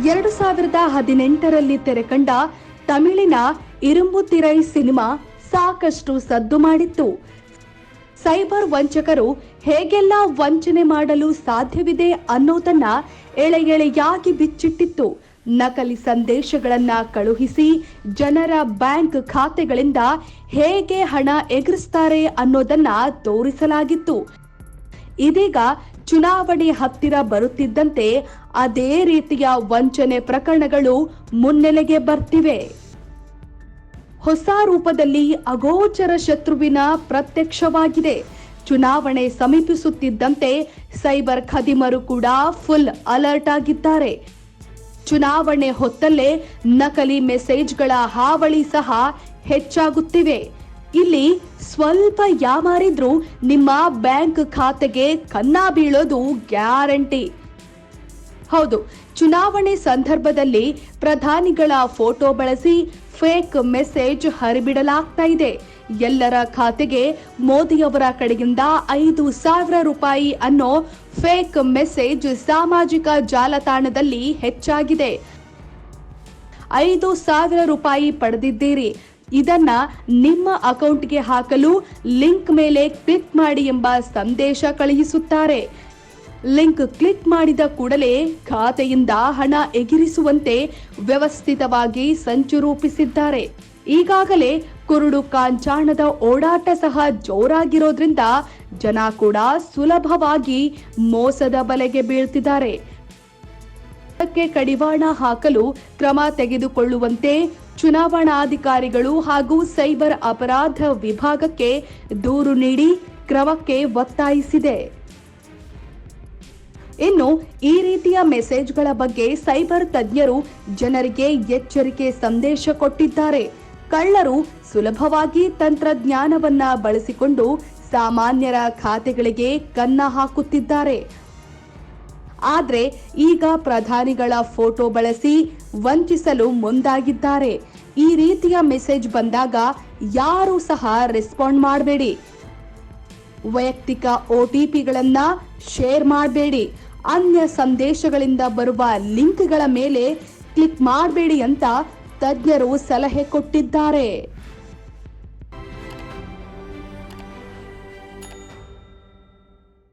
ಎರಡು ಸಾವಿರದ ಹದಿನೆಂಟರಲ್ಲಿ ತೆರೆಕಂಡ ತಮಿಳಿನ ಇರುಂಬುತಿರೈ ಸಿನಿಮಾ ಸಾಕಷ್ಟು ಸದ್ದು ಮಾಡಿತ್ತು. ಸೈಬರ್ ವಂಚಕರು ಹೇಗೆಲ್ಲ ವಂಚನೆ ಮಾಡಲು ಸಾಧ್ಯವಿದೆ ಅನ್ನೋದನ್ನ ಎಳೆ ಎಳೆಯಾಗಿ ಬಿಚ್ಚಿಟ್ಟಿತ್ತು. ನಕಲಿ ಸಂದೇಶಗಳನ್ನ ಕಳುಹಿಸಿ ಜನರ ಬ್ಯಾಂಕ್ ಖಾತೆಗಳಿಂದ ಹೇಗೆ ಹಣ ಎಗರಿಸ್ತಾರೆ ಅನ್ನೋದನ್ನ ತೋರಿಸಲಾಗಿತ್ತು. ಇದೀಗ ಚುನಾವಣೆ ಹತ್ತಿರ ಬರುತ್ತಿದ್ದಂತೆ ಅದೇ ರೀತಿಯ ವಂಚನೆ ಪ್ರಕರಣಗಳು ಮುನ್ನೆಲೆಗೆ ಬರ್ತಿವೆ. ಹೊಸ ರೂಪದಲ್ಲಿ ಅಗೋಚರ ಶತ್ರುವಿನ ಪ್ರತ್ಯಕ್ಷವಾಗಿದೆ. ಚುನಾವಣೆ ಸಮೀಪಿಸುತ್ತಿದ್ದಂತೆ ಸೈಬರ್ ಖದೀಮರು ಕೂಡ ಫುಲ್ ಅಲರ್ಟ್ ಆಗಿದ್ದಾರೆ. ಚುನಾವಣೆ ಹೊತ್ತಲ್ಲೇ ನಕಲಿ ಮೆಸೇಜ್ಗಳ ಹಾವಳಿ ಸಹ ಹೆಚ್ಚಾಗುತ್ತಿವೆ. ಇಲ್ಲಿ ಸ್ವಲ್ಪ ಯಾಮಾರಿದ್ರೂ ನಿಮ್ಮ ಬ್ಯಾಂಕ್ ಖಾತೆಗೆ ಕನ್ನ ಬೀಳೋದು ಗ್ಯಾರಂಟಿ. ಹೌದು, ಚುನಾವಣೆ ಸಂದರ್ಭದಲ್ಲಿ ಪ್ರಧಾನಿಗಳ ಫೋಟೋ ಬಳಸಿ ಫೇಕ್ ಮೆಸೇಜ್ ಹರಿಬಿಡಲಾಗ್ತಾ ಇದೆ. ಎಲ್ಲರ ಖಾತೆಗೆ ಮೋದಿಯವರ ಕಡೆಯಿಂದ ಐದು ಸಾವಿರ ರೂಪಾಯಿ ಅನ್ನೋ ಫೇಕ್ ಮೆಸೇಜ್ ಸಾಮಾಜಿಕ ಜಾಲತಾಣದಲ್ಲಿ ಹೆಚ್ಚಾಗಿದೆ. ಐದು ಸಾವಿರ ರೂಪಾಯಿ ಪಡೆದಿದ್ದೀರಿ. ಇದನ್ನ ನಿಮ್ಮ ಅಕೌಂಟ್ಗೆ ಹಾಕಲು ಲಿಂಕ್ ಮೇಲೆ ಕ್ಲಿಕ್ ಮಾಡಿ ಎಂಬ ಸಂದೇಶ ಕಳುಹಿಸುತ್ತಾರೆ. ಲಿಂಕ್ ಕ್ಲಿಕ್ ಮಾಡಿದ ಕೂಡಲೇ ಖಾತೆಯಿಂದ ಹಣ ಎಗಿರಿಸುವಂತೆ ವ್ಯವಸ್ಥಿತವಾಗಿ ಸಂಚು ರೂಪಿಸಿದ್ದಾರೆ. ಈಗಾಗಲೇ ಕುರುಡು ಕಾಂಚಾಣದ ಓಡಾಟ ಸಹ ಜೋರಾಗಿರೋದ್ರಿಂದ ಜನ ಕೂಡ ಸುಲಭವಾಗಿ ಮೋಸದ ಬಲೆಗೆ ಬೀಳ್ತಿದ್ದಾರೆ. ಇದಕ್ಕೆ ಕಡಿವಾಣ ಹಾಕಲು ಕ್ರಮ ತೆಗೆದುಕೊಳ್ಳುವಂತೆ ಚುನಾವಣಾಧಿಕಾರಿಗಳು ಹಾಗೂ ಸೈಬರ್ ಅಪರಾಧ ವಿಭಾಗಕ್ಕೆ ದೂರು ನೀಡಿ ಕ್ರಮಕ್ಕೆ ಒತ್ತಾಯಿಸಿದೆ. ಇನ್ನು ಈ ರೀತಿಯ ಮೆಸೇಜ್ಗಳ ಬಗ್ಗೆ ಸೈಬರ್ ತಜ್ಞರು ಜನರಿಗೆ ಎಚ್ಚರಿಕೆ ಸಂದೇಶ ಕೊಟ್ಟಿದ್ದಾರೆ. ಕಳ್ಳರು ಸುಲಭವಾಗಿ ತಂತ್ರಜ್ಞಾನವನ್ನ ಬಳಸಿಕೊಂಡು ಸಾಮಾನ್ಯರ ಖಾತೆಗಳಿಗೆ ಕನ್ನ ಹಾಕುತ್ತಿದ್ದಾರೆ. ಆದರೆ ಈಗ ಪ್ರಧಾನಿಗಳ ಫೋಟೋ ಬಳಸಿ ವಂಚಿಸಲು ಮುಂದಾಗಿದ್ದಾರೆ. ಈ ರೀತಿಯ ಮೆಸೇಜ್ ಬಂದಾಗ ಯಾರು ಸಹ ರೆಸ್ಪಾಂಡ್ ಮಾಡಬೇಡಿ. ವೈಯಕ್ತಿಕ ಒಟಿಪಿಗಳನ್ನ ಶೇರ್ ಮಾಡಬೇಡಿ. ಅನ್ಯ ಸಂದೇಶಗಳಿಂದ ಬರುವ ಲಿಂಕ್ಗಳ ಮೇಲೆ ಕ್ಲಿಕ್ ಮಾಡಬೇಡಿ ಅಂತ ತಜ್ಞರು ಸಲಹೆ ಕೊಟ್ಟಿದ್ದಾರೆ.